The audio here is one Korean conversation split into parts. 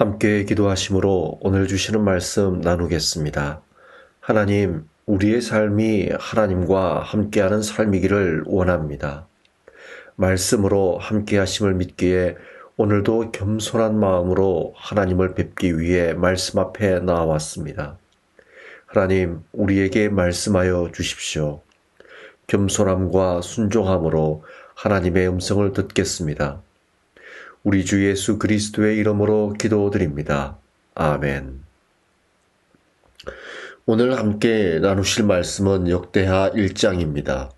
함께 기도하심으로 오늘 주시는 말씀 나누겠습니다. 하나님, 우리의 삶이 하나님과 함께하는 삶이기를 원합니다. 말씀으로 함께하심을 믿기에 오늘도 겸손한 마음으로 하나님을 뵙기 위해 말씀 앞에 나왔습니다. 하나님, 우리에게 말씀하여 주십시오. 겸손함과 순종함으로 하나님의 음성을 듣겠습니다. 우리 주 예수 그리스도의 이름으로 기도드립니다. 아멘. 오늘 함께 나누실 말씀은 역대하 1장입니다.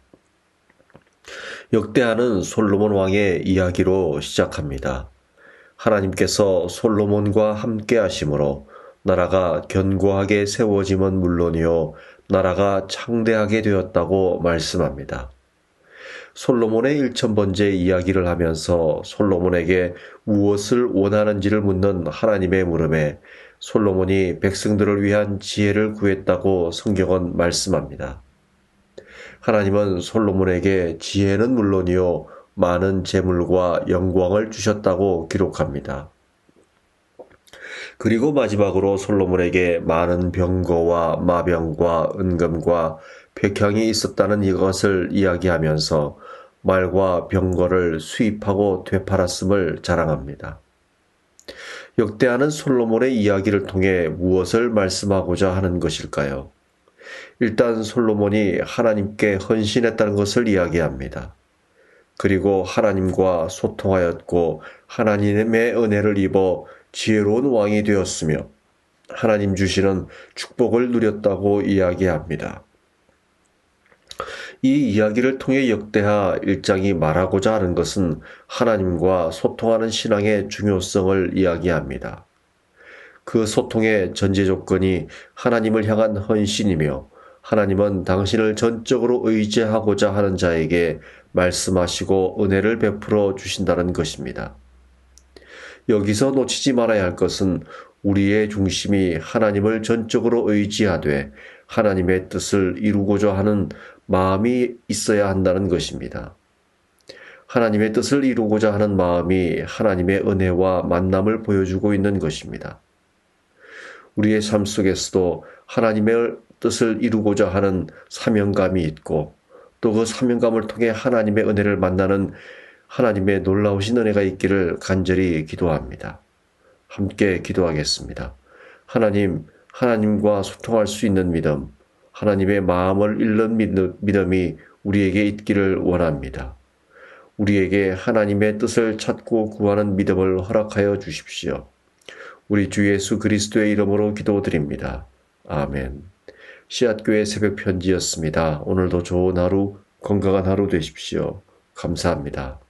역대하는 솔로몬 왕의 이야기로 시작합니다. 하나님께서 솔로몬과 함께 하심으로 나라가 견고하게 세워짐은 물론이요, 나라가 창대하게 되었다고 말씀합니다. 솔로몬의 일천번째 이야기를 하면서 솔로몬에게 무엇을 원하는지를 묻는 하나님의 물음에 솔로몬이 백성들을 위한 지혜를 구했다고 성경은 말씀합니다. 하나님은 솔로몬에게 지혜는 물론이요 많은 재물과 영광을 주셨다고 기록합니다. 그리고 마지막으로 솔로몬에게 많은 병거와 마병과 은금과 백향이 있었다는 이것을 이야기하면서 말과 병거를 수입하고 되팔았음을 자랑합니다. 역대하는 솔로몬의 이야기를 통해 무엇을 말씀하고자 하는 것일까요? 일단 솔로몬이 하나님께 헌신했다는 것을 이야기합니다. 그리고 하나님과 소통하였고 하나님의 은혜를 입어 지혜로운 왕이 되었으며 하나님 주시는 축복을 누렸다고 이야기합니다. 이 이야기를 통해 역대하 1장이 말하고자 하는 것은 하나님과 소통하는 신앙의 중요성을 이야기합니다. 그 소통의 전제 조건이 하나님을 향한 헌신이며 하나님은 당신을 전적으로 의지하고자 하는 자에게 말씀하시고 은혜를 베풀어 주신다는 것입니다. 여기서 놓치지 말아야 할 것은 우리의 중심이 하나님을 전적으로 의지하되 하나님의 뜻을 이루고자 하는 마음이 있어야 한다는 것입니다. 하나님의 뜻을 이루고자 하는 마음이 하나님의 은혜와 만남을 보여주고 있는 것입니다. 우리의 삶 속에서도 하나님의 뜻을 이루고자 하는 사명감이 있고 또 그 사명감을 통해 하나님의 은혜를 만나는 하나님의 놀라우신 은혜가 있기를 간절히 기도합니다. 함께 기도하겠습니다. 하나님, 하나님과 소통할 수 있는 믿음, 하나님의 마음을 읽는 믿음이 우리에게 있기를 원합니다. 우리에게 하나님의 뜻을 찾고 구하는 믿음을 허락하여 주십시오. 우리 주 예수 그리스도의 이름으로 기도드립니다. 아멘. 씨앗교회 새벽 편지였습니다. 오늘도 좋은 하루, 건강한 하루 되십시오. 감사합니다.